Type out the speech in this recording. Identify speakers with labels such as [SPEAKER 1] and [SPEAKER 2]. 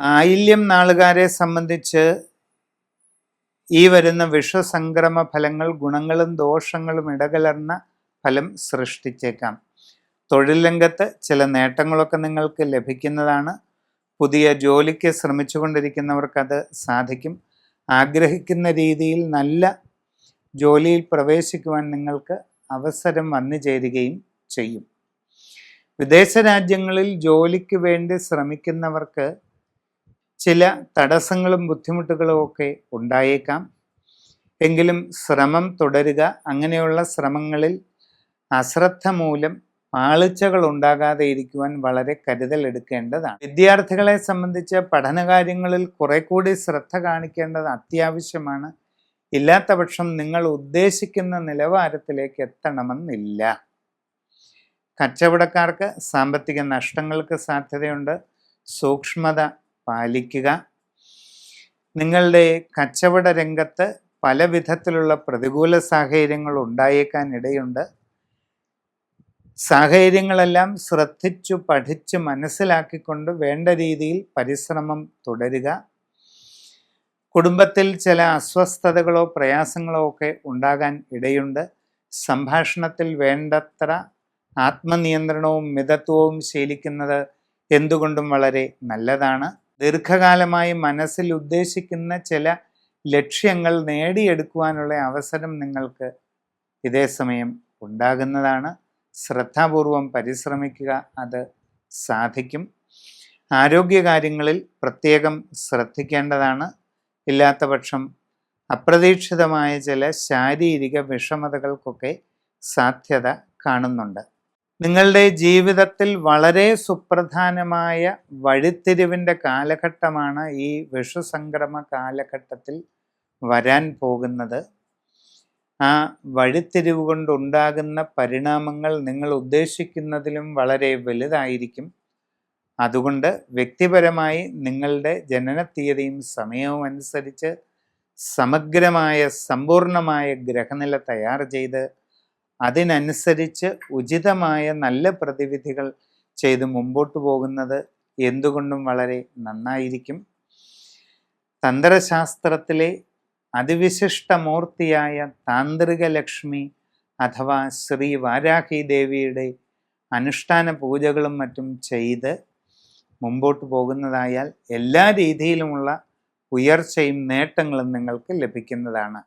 [SPEAKER 1] ആയില്യം നാളുകാരെ സംബന്ധിച്ച് ഈ വരുന്ന വിഷസംക്രമ ഫലങ്ങൾ ഗുണങ്ങളും ദോഷങ്ങളും ഇടകലർന്ന ഫലം സൃഷ്ടിച്ചേക്കാം. തൊഴിൽ രംഗത്ത് ചില നേട്ടങ്ങളൊക്കെ നിങ്ങൾക്ക് ലഭിക്കുന്നതാണ്. പുതിയ ജോലിക്ക് ശ്രമിച്ചുകൊണ്ടിരിക്കുന്നവർക്ക് അത് സാധിക്കും. ആഗ്രഹിക്കുന്ന രീതിയിൽ നല്ല ജോലിയിൽ പ്രവേശിക്കുവാൻ നിങ്ങൾക്ക് അവസരം വന്നു ചേരുകയും ചെയ്യും. വിദേശ രാജ്യങ്ങളിൽ ജോലിക്ക് വേണ്ടി ശ്രമിക്കുന്നവർക്ക് ചില തടസ്സങ്ങളും ബുദ്ധിമുട്ടുകളും ഒക്കെ ഉണ്ടായേക്കാം. എങ്കിലും ശ്രമം തുടരുക. അങ്ങനെയുള്ള ശ്രമങ്ങളിൽ അശ്രദ്ധ മൂലം പാളിച്ചകൾ ഉണ്ടാകാതെ ഇരിക്കുവാൻ വളരെ കരുതൽ എടുക്കേണ്ടതാണ്. വിദ്യാർത്ഥികളെ സംബന്ധിച്ച് പഠനകാര്യങ്ങളിൽ കുറെ കൂടി ശ്രദ്ധ കാണിക്കേണ്ടത് അത്യാവശ്യമാണ്. ഇല്ലാത്ത പക്ഷം നിങ്ങൾ ഉദ്ദേശിക്കുന്ന നിലവാരത്തിലേക്ക് എത്തണമെന്നില്ല. കച്ചവടക്കാർക്ക് സാമ്പത്തിക നഷ്ടങ്ങൾക്ക് സാധ്യതയുണ്ട്. സൂക്ഷ്മത പാലിക്കുക. നിങ്ങളുടെ കച്ചവട രംഗത്ത് പല വിധത്തിലുള്ള പ്രതികൂല സാഹചര്യങ്ങൾ ഉണ്ടായേക്കാൻ ഇടയുണ്ട്. സാഹചര്യങ്ങളെല്ലാം ശ്രദ്ധിച്ചു പഠിച്ച് മനസ്സിലാക്കിക്കൊണ്ട് വേണ്ട രീതിയിൽ പരിശ്രമം തുടരുക. കുടുംബത്തിൽ ചില അസ്വസ്ഥതകളോ പ്രയാസങ്ങളോ ഒക്കെ ഉണ്ടാകാൻ ഇടയുണ്ട്. സംഭാഷണത്തിൽ വേണ്ടത്ര ആത്മനിയന്ത്രണവും മിതത്വവും ശീലിക്കുന്നത് എന്തുകൊണ്ടും വളരെ നല്ലതാണ്. ദീർഘകാലമായി മനസ്സിൽ ഉദ്ദേശിക്കുന്ന ചില ലക്ഷ്യങ്ങൾ നേടിയെടുക്കുവാനുള്ള അവസരം നിങ്ങൾക്ക് ഇതേ സമയം ഉണ്ടാകുന്നതാണ്. ശ്രദ്ധാപൂർവം പരിശ്രമിക്കുക അത് സാധിക്കും. ആരോഗ്യകാര്യങ്ങളിൽ പ്രത്യേകം ശ്രദ്ധിക്കേണ്ടതാണ്. ഇല്ലാത്ത പക്ഷം അപ്രതീക്ഷിതമായ ചില ശാരീരിക വിഷമതകൾക്കൊക്കെ സാധ്യത കാണുന്നുണ്ട്. നിങ്ങളുടെ ജീവിതത്തിൽ വളരെ സുപ്രധാനമായ വഴിത്തിരിവിന്റെ കാലഘട്ടമാണ് ഈ വിഷുസംക്രമ കാലഘട്ടത്തിൽ വരാൻ പോകുന്നത്. ആ വഴിത്തിരിവ് കൊണ്ടുണ്ടാകുന്ന പരിണാമങ്ങൾ നിങ്ങൾ ഉദ്ദേശിക്കുന്നതിലും വളരെ വലുതായിരിക്കും. അതുകൊണ്ട് വ്യക്തിപരമായി നിങ്ങളുടെ ജനന തീയതിയും സമയവും അനുസരിച്ച് സമഗ്രമായ സമ്പൂർണമായ ഗ്രഹനില തയ്യാർ ചെയ്ത് അതിനനുസരിച്ച് ഉചിതമായ നല്ല പ്രതിവിധികൾ ചെയ്ത് മുമ്പോട്ട് പോകുന്നത് എന്തുകൊണ്ടും വളരെ നന്നായിരിക്കും. തന്ത്രശാസ്ത്രത്തിലെ അതിവിശിഷ്ടമൂർത്തിയായ താന്ത്രിക ലക്ഷ്മി അഥവാ ശ്രീ വാരാഹി ദേവിയുടെ അനുഷ്ഠാന പൂജകളും മറ്റും ചെയ്ത് മുമ്പോട്ട് പോകുന്നതായാൽ എല്ലാ രീതിയിലുമുള്ള ഉയർച്ചയും നേട്ടങ്ങളും നിങ്ങൾക്ക് ലഭിക്കുന്നതാണ്.